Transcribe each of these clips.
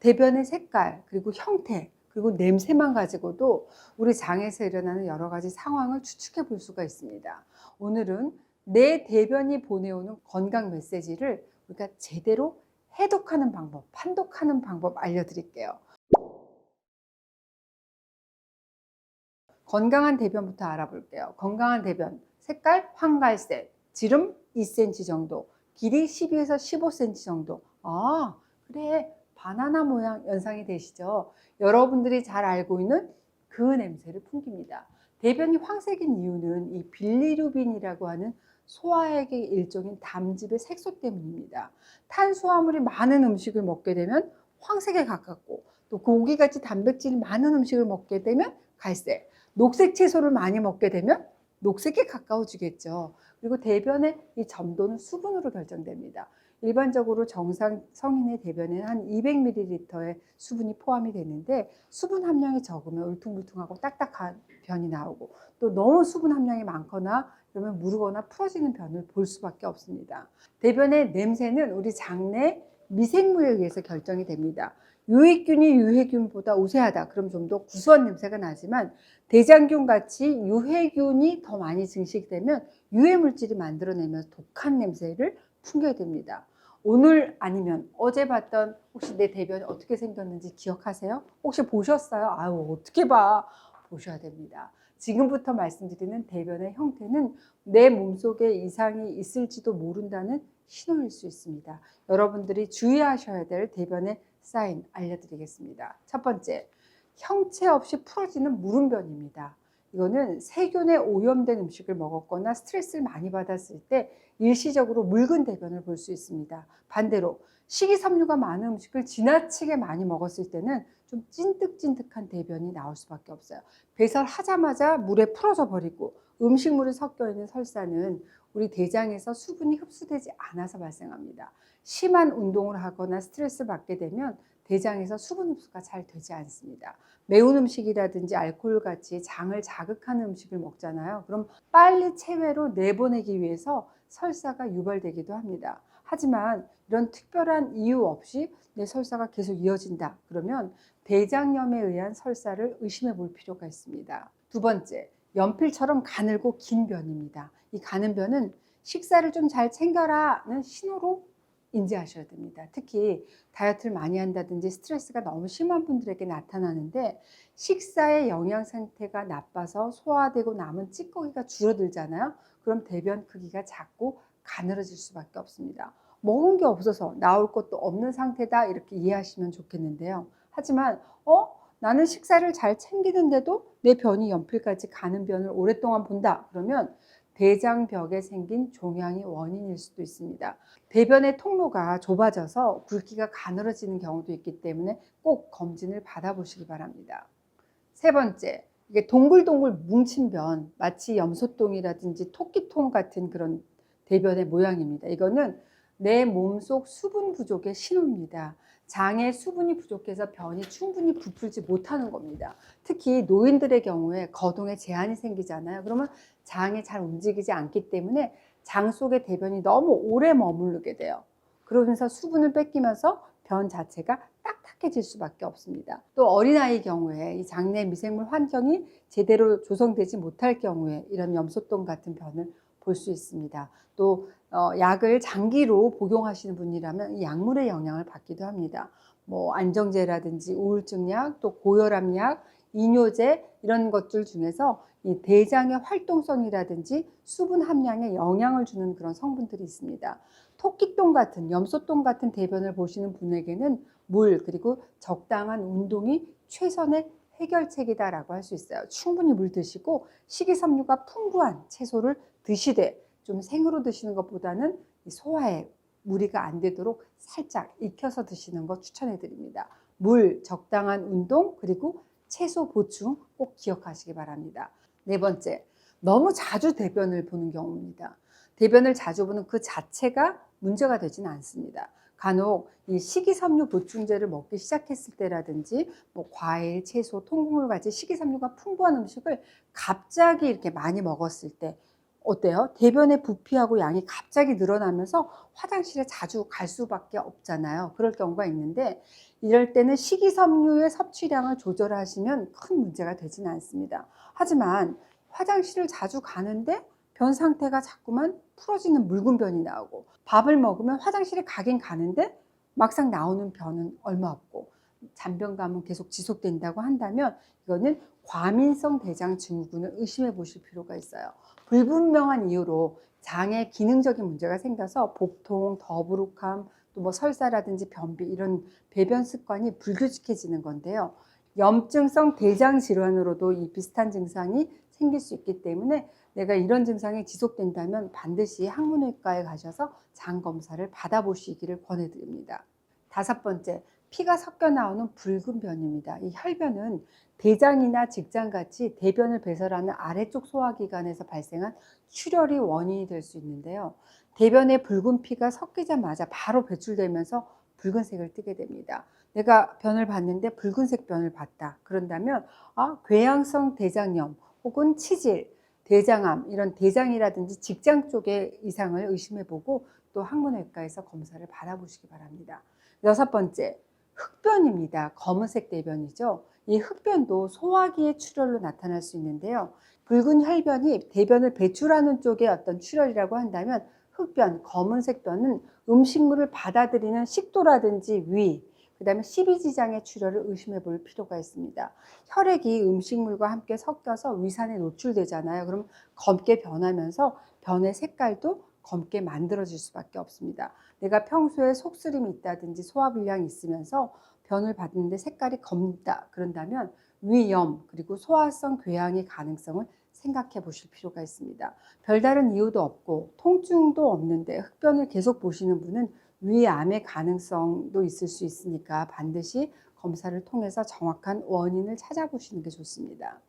대변의 색깔, 그리고 형태, 그리고 냄새만 가지고도 우리 장에서 일어나는 여러 가지 상황을 추측해 볼 수가 있습니다. 오늘은 내 대변이 보내오는 건강 메시지를 우리가 제대로 해독하는 방법, 판독하는 방법 알려드릴게요. 건강한 대변부터 알아볼게요. 건강한 대변, 색깔 황갈색, 지름 2cm 정도, 길이 12에서 15cm 정도. 아, 그래. 바나나 모양 연상이 되시죠? 여러분들이 잘 알고 있는 그 냄새를 풍깁니다. 대변이 황색인 이유는 이 빌리루빈이라고 하는 소화액의 일종인 담즙의 색소 때문입니다. 탄수화물이 많은 음식을 먹게 되면 황색에 가깝고 또 고기같이 단백질이 많은 음식을 먹게 되면 갈색, 녹색 채소를 많이 먹게 되면 녹색에 가까워지겠죠. 그리고 대변의 이 점도는 수분으로 결정됩니다. 일반적으로 정상 성인의 대변에는 한 200ml의 수분이 포함이 되는데 수분 함량이 적으면 울퉁불퉁하고 딱딱한 변이 나오고 또 너무 수분 함량이 많거나 그러면 무르거나 풀어지는 변을 볼 수밖에 없습니다. 대변의 냄새는 우리 장내 미생물에 의해서 결정이 됩니다. 유익균이 유해균보다 우세하다. 그럼 좀 더 구수한 냄새가 나지만 대장균 같이 유해균이 더 많이 증식되면 유해 물질이 만들어내면서 독한 냄새를 풍겨야 됩니다. 오늘 아니면 어제 봤던 혹시 내 대변이 어떻게 생겼는지 기억하세요? 혹시 보셨어요? 아유, 어떻게 봐. 보셔야 됩니다. 지금부터 말씀드리는 대변의 형태는 내 몸속에 이상이 있을지도 모른다는 신호일 수 있습니다. 여러분들이 주의하셔야 될 대변의 사인 알려드리겠습니다. 첫 번째, 형체 없이 풀어지는 무름변입니다. 이거는 세균에 오염된 음식을 먹었거나 스트레스를 많이 받았을 때 일시적으로 묽은 대변을 볼 수 있습니다. 반대로 식이섬유가 많은 음식을 지나치게 많이 먹었을 때는 좀 찐득찐득한 대변이 나올 수밖에 없어요. 배설하자마자 물에 풀어져 버리고 음식물이 섞여 있는 설사는 우리 대장에서 수분이 흡수되지 않아서 발생합니다. 심한 운동을 하거나 스트레스 받게 되면 대장에서 수분 흡수가 잘 되지 않습니다. 매운 음식이라든지 알코올 같이 장을 자극하는 음식을 먹잖아요. 그럼 빨리 체외로 내보내기 위해서 설사가 유발되기도 합니다. 하지만 이런 특별한 이유 없이 내 설사가 계속 이어진다. 그러면 대장염에 의한 설사를 의심해 볼 필요가 있습니다. 두 번째, 연필처럼 가늘고 긴 변입니다. 이 가는 변은 식사를 좀 잘 챙겨라는 신호로 인지하셔야 됩니다. 특히 다이어트를 많이 한다든지 스트레스가 너무 심한 분들에게 나타나는데 식사의 영양 상태가 나빠서 소화되고 남은 찌꺼기가 줄어들잖아요. 그럼 대변 크기가 작고 가늘어질 수밖에 없습니다. 먹은 게 없어서 나올 것도 없는 상태다 이렇게 이해하시면 좋겠는데요. 하지만 어 나는 식사를 잘 챙기는데도 내 변이 연필까지 가는 변을 오랫동안 본다 그러면 대장벽에 생긴 종양이 원인일 수도 있습니다. 대변의 통로가 좁아져서 굵기가 가늘어지는 경우도 있기 때문에 꼭 검진을 받아보시기 바랍니다. 세 번째, 이게 동글동글 뭉친 변, 마치 염소똥이라든지 토끼통 같은 그런 대변의 모양입니다. 이거는 내 몸속 수분 부족의 신호입니다. 장에 수분이 부족해서 변이 충분히 부풀지 못하는 겁니다. 특히 노인들의 경우에 거동에 제한이 생기잖아요. 그러면 장이 잘 움직이지 않기 때문에 장 속의 대변이 너무 오래 머무르게 돼요. 그러면서 수분을 뺏기면서 변 자체가 딱딱해질 수밖에 없습니다. 또 어린아이 경우에 이 장내 미생물 환경이 제대로 조성되지 못할 경우에 이런 염소똥 같은 변을 볼 수 있습니다. 또 어, 약을 장기로 복용하시는 분이라면 이 약물의 영향을 받기도 합니다. 뭐 안정제라든지 우울증 약, 또 고혈압 약, 이뇨제 이런 것들 중에서 이 대장의 활동성이라든지 수분 함량에 영향을 주는 그런 성분들이 있습니다. 토끼똥 같은 염소똥 같은 대변을 보시는 분에게는 물 그리고 적당한 운동이 최선의 해결책이다라고 할 수 있어요. 충분히 물 드시고 식이섬유가 풍부한 채소를 드시되 좀 생으로 드시는 것보다는 이 소화에 무리가 안 되도록 살짝 익혀서 드시는 거 추천해 드립니다. 물, 적당한 운동, 그리고 채소 보충 꼭 기억하시기 바랍니다. 네 번째, 너무 자주 대변을 보는 경우입니다. 대변을 자주 보는 그 자체가 문제가 되지는 않습니다. 간혹 이 식이섬유 보충제를 먹기 시작했을 때라든지 뭐 과일, 채소, 통곡물 같이 식이섬유가 풍부한 음식을 갑자기 이렇게 많이 먹었을 때 어때요? 대변의 부피하고 양이 갑자기 늘어나면서 화장실에 자주 갈 수밖에 없잖아요. 그럴 경우가 있는데 이럴 때는 식이섬유의 섭취량을 조절하시면 큰 문제가 되지는 않습니다. 하지만 화장실을 자주 가는데 변 상태가 자꾸만 풀어지는 묽은 변이 나오고 밥을 먹으면 화장실에 가긴 가는데 막상 나오는 변은 얼마 없고 잔변감은 계속 지속된다고 한다면 이거는 과민성 대장 증후군을 의심해 보실 필요가 있어요. 불분명한 이유로 장에 기능적인 문제가 생겨서 복통, 더부룩함, 또 뭐 설사라든지 변비 이런 배변 습관이 불규칙해지는 건데요. 염증성 대장 질환으로도 이 비슷한 증상이 생길 수 있기 때문에 내가 이런 증상이 지속된다면 반드시 항문외과에 가셔서 장 검사를 받아보시기를 권해드립니다. 다섯 번째, 피가 섞여 나오는 붉은 변입니다. 이 혈변은 대장이나 직장같이 대변을 배설하는 아래쪽 소화기관에서 발생한 출혈이 원인이 될 수 있는데요. 대변에 붉은 피가 섞이자마자 바로 배출되면서 붉은색을 띠게 됩니다. 내가 변을 봤는데 붉은색 변을 봤다. 그런다면 아, 궤양성 대장염 혹은 치질, 대장암 이런 대장이라든지 직장 쪽의 이상을 의심해 보고 또 항문외과에서 검사를 받아보시기 바랍니다. 여섯 번째, 흑변입니다. 검은색 대변이죠. 이 흑변도 소화기의 출혈로 나타날 수 있는데요. 붉은 혈변이 대변을 배출하는 쪽의 어떤 출혈이라고 한다면 흑변, 검은색 변은 음식물을 받아들이는 식도라든지 위, 그 다음에 십이지장의 출혈을 의심해 볼 필요가 있습니다. 혈액이 음식물과 함께 섞여서 위산에 노출되잖아요. 그럼 검게 변하면서 변의 색깔도 검게 만들어질 수밖에 없습니다. 내가 평소에 속쓰림이 있다든지 소화불량이 있으면서 변을 받는데 색깔이 검다 그런다면 위염 그리고 소화성 궤양의 가능성을 생각해 보실 필요가 있습니다. 별다른 이유도 없고 통증도 없는데 흑변을 계속 보시는 분은 위암의 가능성도 있을 수 있으니까 반드시 검사를 통해서 정확한 원인을 찾아보시는 게 좋습니다.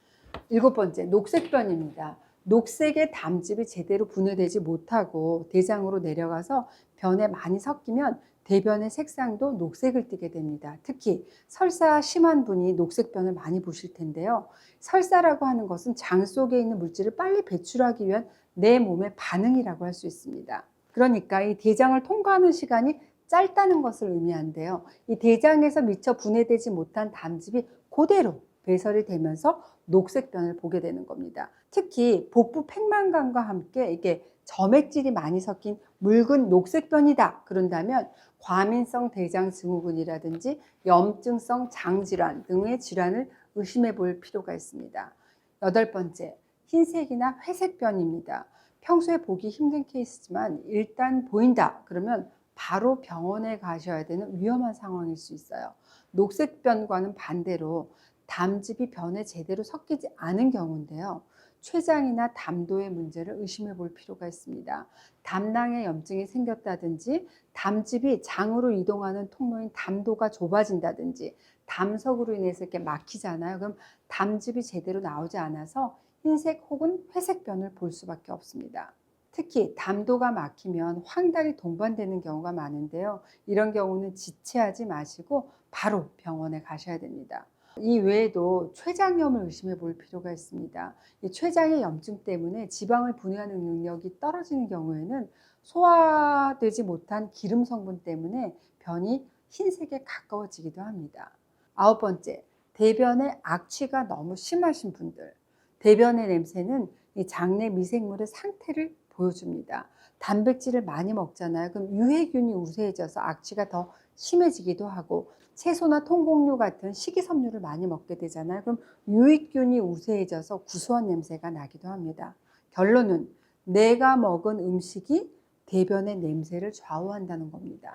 일곱 번째, 녹색변입니다. 녹색의 담즙이 제대로 분해되지 못하고 대장으로 내려가서 변에 많이 섞이면 대변의 색상도 녹색을 띠게 됩니다. 특히 설사 심한 분이 녹색변을 많이 보실 텐데요. 설사라고 하는 것은 장 속에 있는 물질을 빨리 배출하기 위한 내 몸의 반응이라고 할 수 있습니다. 그러니까 이 대장을 통과하는 시간이 짧다는 것을 의미한데요. 이 대장에서 미처 분해되지 못한 담즙이 그대로 배설이 되면서 녹색변을 보게 되는 겁니다. 특히 복부 팽만감과 함께 이게 점액질이 많이 섞인 묽은 녹색변이다. 그런다면 과민성 대장 증후군이라든지 염증성 장질환 등의 질환을 의심해 볼 필요가 있습니다. 여덟 번째, 흰색이나 회색변입니다. 평소에 보기 힘든 케이스지만 일단 보인다. 그러면 바로 병원에 가셔야 되는 위험한 상황일 수 있어요. 녹색변과는 반대로 담즙이 변에 제대로 섞이지 않은 경우인데요. 췌장이나 담도의 문제를 의심해 볼 필요가 있습니다. 담낭에 염증이 생겼다든지 담즙이 장으로 이동하는 통로인 담도가 좁아진다든지 담석으로 인해서 이렇게 막히잖아요. 그럼 담즙이 제대로 나오지 않아서 흰색 혹은 회색 변을 볼 수밖에 없습니다. 특히 담도가 막히면 황달이 동반되는 경우가 많은데요. 이런 경우는 지체하지 마시고 바로 병원에 가셔야 됩니다. 이 외에도 췌장염을 의심해 볼 필요가 있습니다. 이 췌장의 염증 때문에 지방을 분해하는 능력이 떨어지는 경우에는 소화되지 못한 기름 성분 때문에 변이 흰색에 가까워지기도 합니다. 아홉 번째, 대변에 악취가 너무 심하신 분들. 대변의 냄새는 이 장내 미생물의 상태를 보여줍니다. 단백질을 많이 먹잖아요. 그럼 유해균이 우세해져서 악취가 더 심해지기도 하고 채소나 통곡류 같은 식이섬유를 많이 먹게 되잖아요. 그럼 유익균이 우세해져서 구수한 냄새가 나기도 합니다. 결론은 내가 먹은 음식이 대변의 냄새를 좌우한다는 겁니다.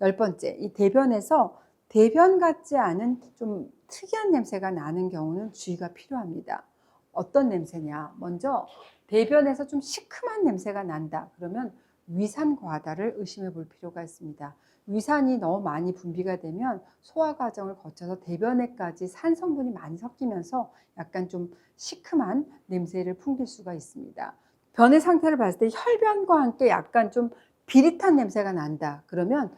열 번째, 이 대변에서 대변 같지 않은 좀 특이한 냄새가 나는 경우는 주의가 필요합니다. 어떤 냄새냐? 먼저 대변에서 좀 시큼한 냄새가 난다. 그러면 위산 과다를 의심해 볼 필요가 있습니다. 위산이 너무 많이 분비가 되면 소화 과정을 거쳐서 대변에까지 산 성분이 많이 섞이면서 약간 좀 시큼한 냄새를 풍길 수가 있습니다. 변의 상태를 봤을 때 혈변과 함께 약간 좀 비릿한 냄새가 난다. 그러면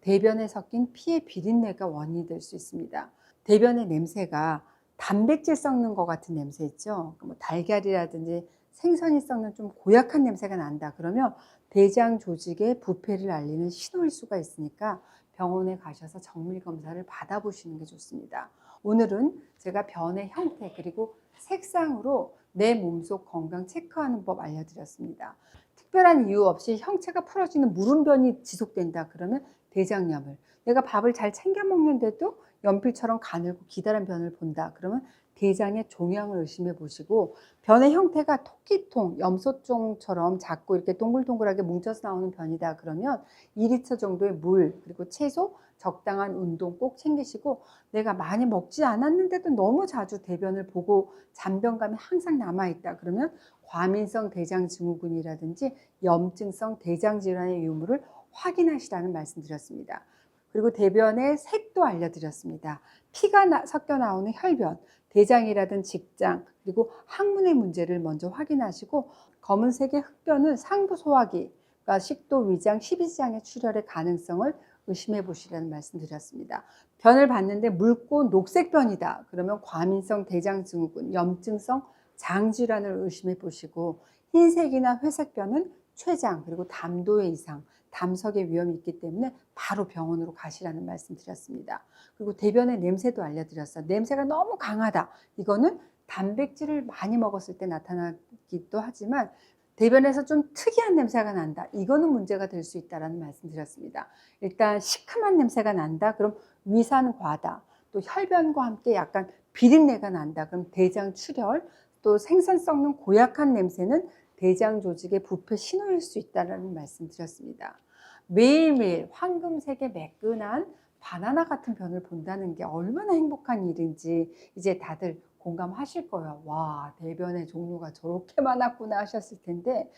대변에 섞인 피의 비린내가 원인이 될 수 있습니다. 대변의 냄새가 단백질 썩는 것 같은 냄새 있죠. 뭐 달걀이라든지 생선이 썩는 좀 고약한 냄새가 난다. 그러면 대장 조직의 부패를 알리는 신호일 수가 있으니까 병원에 가셔서 정밀 검사를 받아보시는 게 좋습니다. 오늘은 제가 변의 형태 그리고 색상으로 내 몸속 건강 체크하는 법 알려드렸습니다. 특별한 이유 없이 형체가 풀어지는 물음변이 지속된다 그러면 대장염을 내가 밥을 잘 챙겨 먹는데도 연필처럼 가늘고 기다란 변을 본다 그러면 대장의 종양을 의심해 보시고 변의 형태가 토끼통, 염소종처럼 작고 이렇게 동글동글하게 뭉쳐서 나오는 변이다 그러면 2리터 정도의 물 그리고 채소 적당한 운동 꼭 챙기시고 내가 많이 먹지 않았는데도 너무 자주 대변을 보고 잔변감이 항상 남아 있다 그러면 과민성 대장 증후군이라든지 염증성 대장 질환의 유무를 확인하시라는 말씀드렸습니다. 그리고 대변의 색도 알려드렸습니다. 피가 나- 섞여 나오는 혈변, 대장이라든 직장, 그리고 항문의 문제를 먼저 확인하시고 검은색의 흑변은 상부 소화기, 가 식도, 위장, 12장의 출혈의 가능성을 의심해 보시라는 말씀드렸습니다. 변을 봤는데 묽고 녹색 변이다. 그러면 과민성 대장 증후군, 염증성 장 질환을 의심해 보시고 흰색이나 회색 변은 췌장 그리고 담도의 이상, 담석의 위험이 있기 때문에 바로 병원으로 가시라는 말씀 드렸습니다. 그리고 대변의 냄새도 알려드렸어요. 냄새가 너무 강하다. 이거는 단백질을 많이 먹었을 때 나타나기도 하지만 대변에서 좀 특이한 냄새가 난다. 이거는 문제가 될 수 있다라는 말씀 드렸습니다. 일단 시큼한 냄새가 난다. 그럼 위산 과다. 또 혈변과 함께 약간 비린내가 난다. 그럼 대장 출혈, 또 생선 썩는 고약한 냄새는 대장 조직의 부패 신호일 수 있다는 말씀 드렸습니다. 매일매일 황금색의 매끈한 바나나 같은 변을 본다는 게 얼마나 행복한 일인지 이제 다들 공감하실 거예요. 와, 대변의 종류가 저렇게 많았구나 하셨을 텐데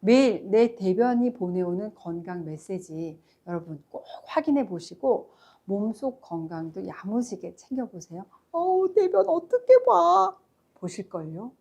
매일 내 대변이 보내오는 건강 메시지 여러분 꼭 확인해 보시고 몸속 건강도 야무지게 챙겨보세요. 어우, 대변 어떻게 봐? 보실걸요?